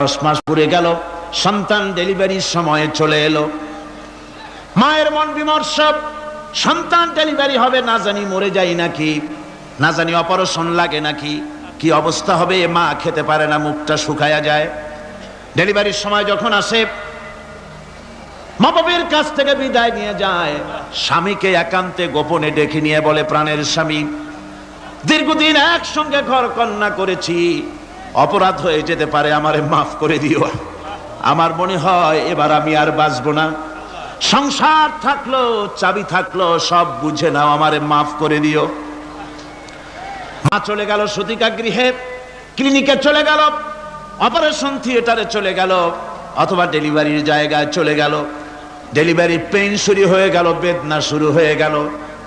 দশ মাস পুরে গেল, সন্তান ডেলিভারির সময়ে চলে এলো। মায়ের মন বিমর্ষ, সন্তান ডেলিভারি হবে, না জানি মরে যাই নাকি, না জানি অপারেশন লাগে নাকি, কি অবস্থা হবে মা খেতে পারে না, মুখটা শুকায়া যায়। ডেলিভারির সময় যখন আসে মা বাবের কাছ থেকে বিদায় নিয়ে যায়। স্বামীকে একান্তে গোপনে ডেকে নিয়ে বলে, প্রাণের স্বামী, দীর্ঘদিন একসঙ্গে ঘর কন্যা করেছি অপরাধ হয়ে যেতে পারে, আমারে মাফ করে দিও। আমার মনে হয় এবার আমি আর বাঁচবো না। সংসার থাকল, চাবি থাকল, সব বুঝে নাও, আমারে মাফ করে দিও। মা চলে গেল সতিকা গৃহে, ক্লিনিকে চলে গেল, অপারেশন থিয়েটারে চলে গেল, অথবা ডেলিভারির জায়গায় চলে গেল। ডেলিভারি পেইন শুরু হয়ে গেল, বেদনা শুরু হয়ে গেল।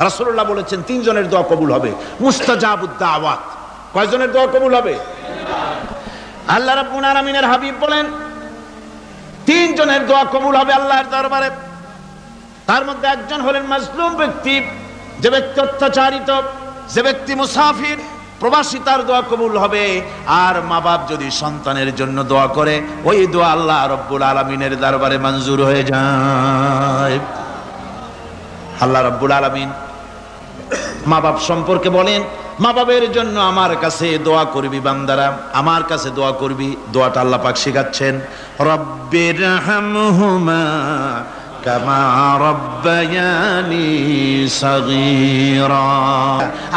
রাসূলুল্লাহ বলেছেন, তিনজনের দোয়া কবুল হবে। মুস্তাজাবুদ দাওয়াত। কয়জনের দোয়া কবুল হবে? আল্লাহ রাব্বুল আলামিনের হাবিব বলেন, তিনজনের দোয়া কবুল হবে আল্লাহর দরবারে। তার মধ্যে একজন হলেন মাজলুম ব্যক্তি, যে ব্যক্তি অত্যাচারিত, যে ব্যক্তি মুসাফির, প্রবাসী তার দোয়া কবুল হবে। আর মা বাপ যদি সন্তানের জন্য দোয়া করে, ওই দোয়া আল্লাহ রব্বুল আলমিনের দরবারে মঞ্জুর হয়ে যায়। আল্লাহ রব্বুল আলমিন মা বাপ সম্পর্কে বলেন মা বাবের জন্য আমার কাছে দোয়া করবি বান্দারা, আমার কাছে দোয়া করবি, দোয়াটা আল্লাহ পাক শেখাচ্ছেন। রব্বির হামহুমা কামা রব্বায়ানি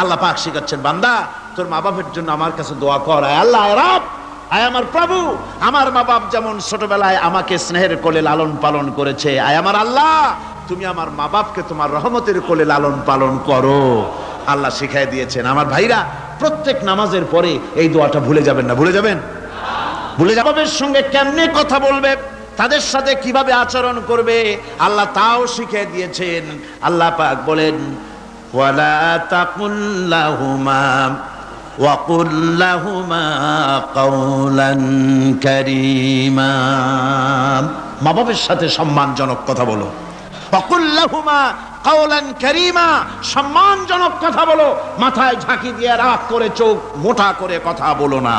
আল্লাহ পাক শেখাচ্ছেন, বান্দা, তোর মা বাপের জন্য আমার কাছে দোয়া কর আল্লাহ রব, আয় আমার প্রভু, আমার মা বাপ যেমন ছোটবেলায় আমাকে স্নেহের কোলে লালন পালন করেছে, আয় আমার আল্লাহ তুমি আমার মা বাপকে তোমার রহমতের কোলে লালন পালন করো আল্লাহ শিখাই দিয়েছেন আমার ভাইরা প্রত্যেক নামাজের পরে এই দোয়াটা ভুলে যাবেন না ভুলে যাবেন ভুলে যাবের সঙ্গে কেমনে কথা বলবে তাদের সাথে কিভাবে আচরণ করবে আল্লাহ তাও শিখিয়ে দিয়েছেন আল্লাহ পাক বলেন ওয়ালা তাকুল্লাহুমা وقل لهما قولا كريما মা বাবার সাথে সম্মানজনক কথা বলো ফকুল্লাহুমা কাওলান কারীমা, সম্মানজনক কথা বলো, মাথায় ঝাঁকি দিয়ে রাগ করে চোখ মোটা করে কথা বলো না।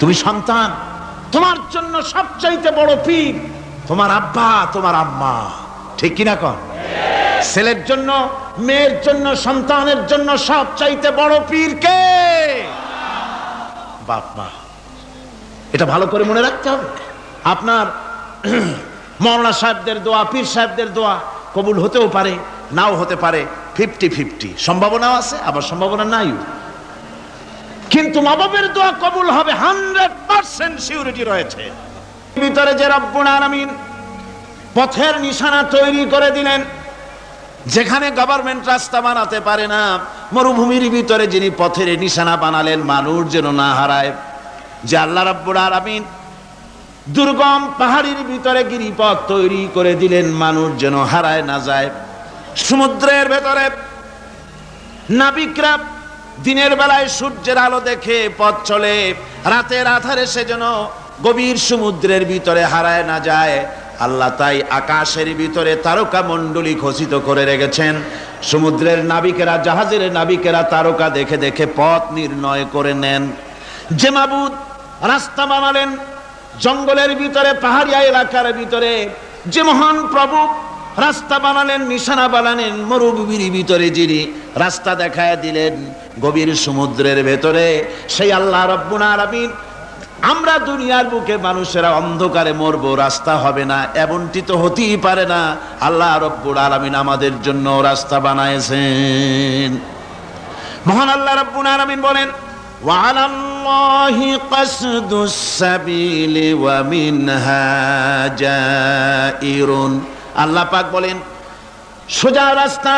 তুমি সন্তান, তোমার জন্য সবচাইতে বড় পীর তোমার আব্বা, তোমার আম্মা। ঠিক কিনা কন? ছেলের জন্য, মেয়ের জন্য, সন্তানের জন্য সব চাইতে বড় পীর কে? বাপ মা। এটা ভালো করে মনে রাখতে হবে। আপনার মৌলানা সাহেবদের দোয়া, পীর সাহেবদের দোয়া কবুল হতেও পারে, নাও হতে পারে। Fifty fifty. সম্ভাবনাও আছে, আবার সম্ভাবনা নাই কিন্তু মা দোয়া কবুল হবে হান্ড্রেড পার্সেন্ট সিউরিটি রয়েছে। ভিতরে যে রব্বুল আলামিন পথের নিশানা তৈরি করে দিলেন, যেখানে গভর্নমেন্ট রাস্তা বানাতে পারে না, মরুভূমির ভিতরে যিনি পথের নিশানা বানালেন, মানুষ যেন না হারায়। যে আল্লাহ রাব্বুল আলামিন দুর্গম পাহাড়ির ভিতরে গিরিপথ তৈরি করে দিলেন মানুষ যেন হারায় না যায়। সমুদ্রের ভেতরে নাবিকরা দিনের বেলায় সূর্যের আলো দেখে পথ চলে, রাতের আধারে সে যেন গভীর সমুদ্রের ভিতরে হারায় না যায়। আল্লাহ তাই আকাশের ভিতরে তারকা মণ্ডলী খচিত করে রেখেছেন। সমুদ্রের নাবিকেরা, জাহাজের নাবিকেরা তারকা দেখে দেখে পথ নির্ণয় করে নেন। যে মাবুদ রাস্তা বানালেন জঙ্গলের ভিতরে, পাহাড়িয়া এলাকার ভিতরে, যে মহান প্রভু রাস্তা বানালেন, নিশানা বানালেন, মরুভূমির ভিতরে যিনি রাস্তা দেখায় দিলেন গভীর সমুদ্রের ভেতরে, সেই আল্লাহ রব্বুনার আমিন আমরা দুনিয়ার বুকে মানুষেরা অন্ধকারে মরব, রাস্তা হবে না, এমনটি তো হতেই পারে না। আল্লাহ রব্বুর আলমিন আমাদের জন্য রাস্তা বানায়ছেন মহান আল্লাহ রব্বুন আলামিন বলেন ওয়ালাম الله قصد السبيل ومنها جائر আল্লাহ পাক বলেন সোজা রাস্তা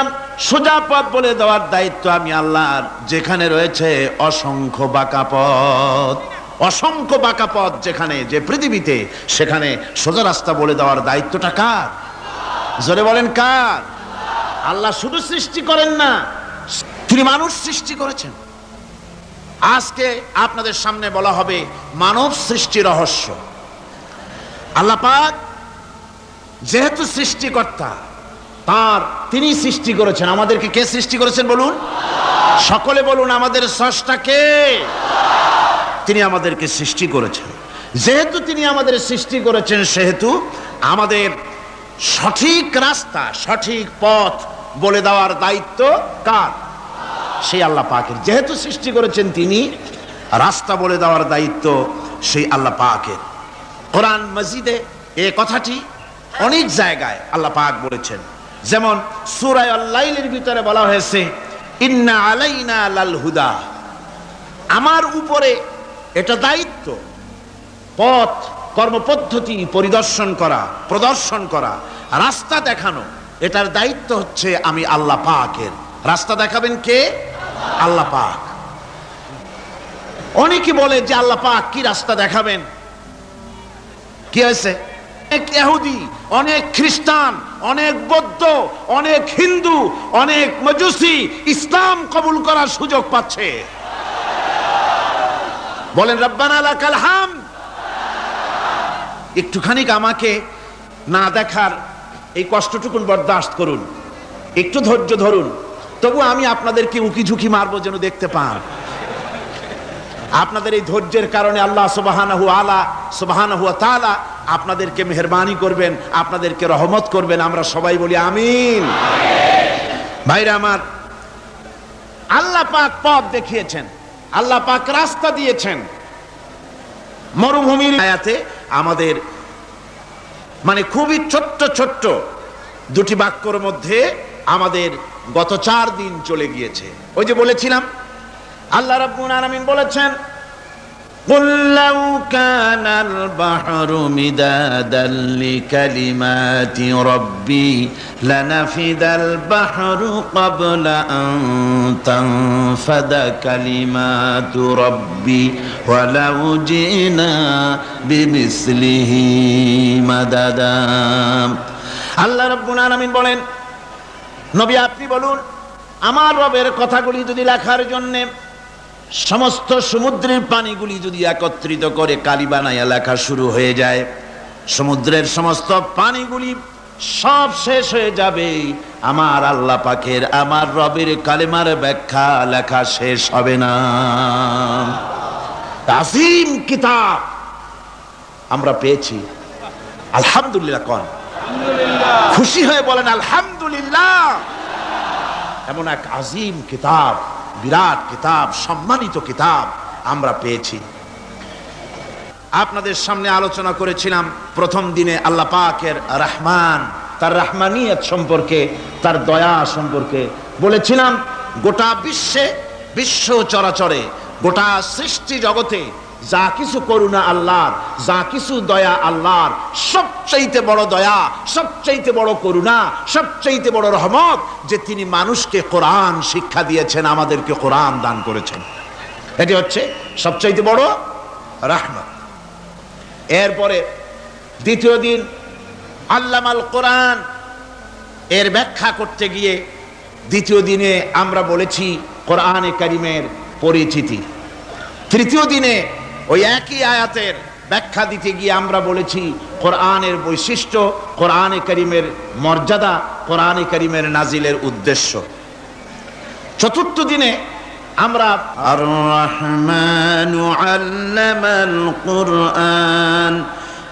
সোজা পথ বলে দেওয়ার দায়িত্ব আমি আল্লাহর যেখানে রয়েছে অসংখ্য বাঁকা পথ অসংখ্য বাঁকা পথ যেখানে যে পৃথিবীতে সেখানে সোজা রাস্তা বলে দেওয়ার দায়িত্বটা কার জোরে বলেন কার আল্লাহ শুধু সৃষ্টি করেন না তিনি মানুষ সৃষ্টি করেছেন আজকে আপনাদের সামনে বলা হবে মানব সৃষ্টি রহস্য। আল্লাহ পাক যেহেতু সৃষ্টিকর্তা, তার তিনি সৃষ্টি করেছেন। আমাদেরকে কে সৃষ্টি করেছেন বলুন? সকলে বলুন, আমাদের স্রষ্টা কে? তিনি আমাদেরকে সৃষ্টি করেছেন। যেহেতু তিনি আমাদের সৃষ্টি করেছেন, সেহেতু আমাদের সঠিক রাস্তা, সঠিক পথ বলে দেওয়ার দায়িত্ব কার? সেই আল্লাহ পাকের। যেহেতু সৃষ্টি করেছেন তিনি, রাস্তা বলে দেওয়ার দায়িত্ব সেই আল্লাহ পাকের। কোরআন মসজিদে এ কথাটি অনেক জায়গায় আল্লাহ পাক বলেছেন। যেমন সুরায় আল্লাইলের ভিতরে বলা হয়েছে, ইন্না আলাইনা লাল হুদা। আমার উপরে এটা দায়িত্ব, পথ, কর্মপদ্ধতি পরিদর্শন করা, প্রদর্শন করা, রাস্তা দেখানো, এটার দায়িত্ব হচ্ছে আমি আল্লাহ পাকের। রাস্তা দেখাবেন কে? আল্লাহ পাক। অনেকে বলে যে আল্লাহ পাক কি রাস্তা দেখাবেন? কি হয়েছে? অনেক ইহুদি, অনেক খ্রিস্টান, অনেক বৌদ্ধ, অনেক হিন্দু, অনেক মজুসি ইসলাম কবুল করার সুযোগ পাচ্ছে। বলেন, রব্বানা লাকাল হাম একটুখানি আমাকে না দেখার এই কষ্টটুকুন বরদাস্ত করুন। একটু ধৈর্য ধরুন। তবু আমি আপনাদেরকে উকি ঝুঁকি মারবো যেন দেখতে পান। আপনাদের এই ধৈর্যের কারণে আল্লাহ সুবাহানাহু আলা, সুবাহানাহু তাআলা আপনাদেরকে মেহরবানি করবেন, আপনাদেরকে রহমত করবেন। আমরা সবাই বলি আমিন। ভাইরা আমার, আল্লাহ পাক পথ দেখিয়েছেন, আল্লাহ পাক রাস্তা দিয়েছেন। মরুভূমির আয়াতে আমাদের মানে খুবই ছোট্ট ছোট্ট দুটি বাক্যর মধ্যে আমাদের গত চার দিন চলে গিয়েছে ওই যে বলেছিলাম আল্লাহ রাব্বুল আলামিন বলেছেন قل لو كان البحر مدادا لكلمات ربي لنفد البحر قبل أن تنفد كلمات ربي ولو جئنا بمثله مددا আল্লাহ রাব্বুল আলামিন বলেন নবী, আপনি বলুন, আমার রবের কথাগুলি যদি লেখার জন্যে, সমস্ত সমুদ্রের পানিগুলি যদি একত্রিত করে কালি বানাইয়া লেখা শুরু হয়ে যায়, সমুদ্রের সমস্ত পানিগুলি সব শেষ হয়ে যাবে, আমার আল্লাহ পাকের, আমার রবের কালেমার ব্যাখ্যা লেখা শেষ হবে না। আজিম কিতাব আমরা পেয়েছি। আলহামদুলিল্লাহ কন। খুশি হয়ে বলেন, আলহামদুলিল্লাহ। এমন এক আজিম কিতাব, বিরাট কিতাব, সম্মানিত কিতাব আমরা পেয়েছি। আপনাদের সামনে আলোচনা করেছিলাম, প্রথম দিনে আল্লাহ পাকের রহমান, তার রহমানিয়ত সম্পর্কে, তার দয়া সম্পর্কে বলেছিলাম, গোটা বিশ্বে বিশ্ব চরাচরে, গোটা সৃষ্টি জগতে যা কিছু করুণা আল্লাহর, যা কিছু দয়া আল্লাহর, সবচাইতে বড় দয়া, সবচাইতে বড় করুণা, সবচাইতে বড় রহমত যে তিনি মানুষকে কোরআন শিক্ষা দিয়েছেন, আমাদেরকে কোরআন দান করেছেন। এটি হচ্ছে সবচাইতে বড় রাহমত। এরপরে দ্বিতীয় দিন, আল্লামাল কোরআন, এর ব্যাখ্যা করতে গিয়ে দ্বিতীয় দিনে আমরা বলেছি কোরআনে কারিমের পরিচিতি। তৃতীয় দিনে ওই একই আয়াতের ব্যাখ্যা দিতে গিয়ে আমরা বলেছি কোরআনের বৈশিষ্ট্য কোরআনে করিমের মর্যাদা কোরআনে করিমের নাজিলের উদ্দেশ্য চতুর্থ দিনে আমরা الرحمن علم القرآن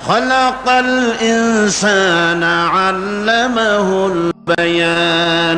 خلق الإنسان علمه البيان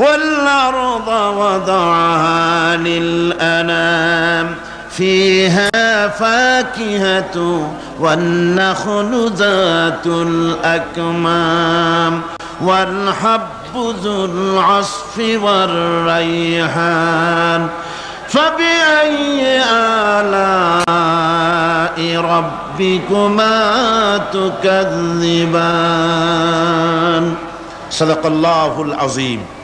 والأرض وضعها للأنام فيها فاكهة والنخل ذات الأكمام والحب ذو العصف والريحان. فبأي آلاء ربكما تكذبان؟ صدق الله العظيم.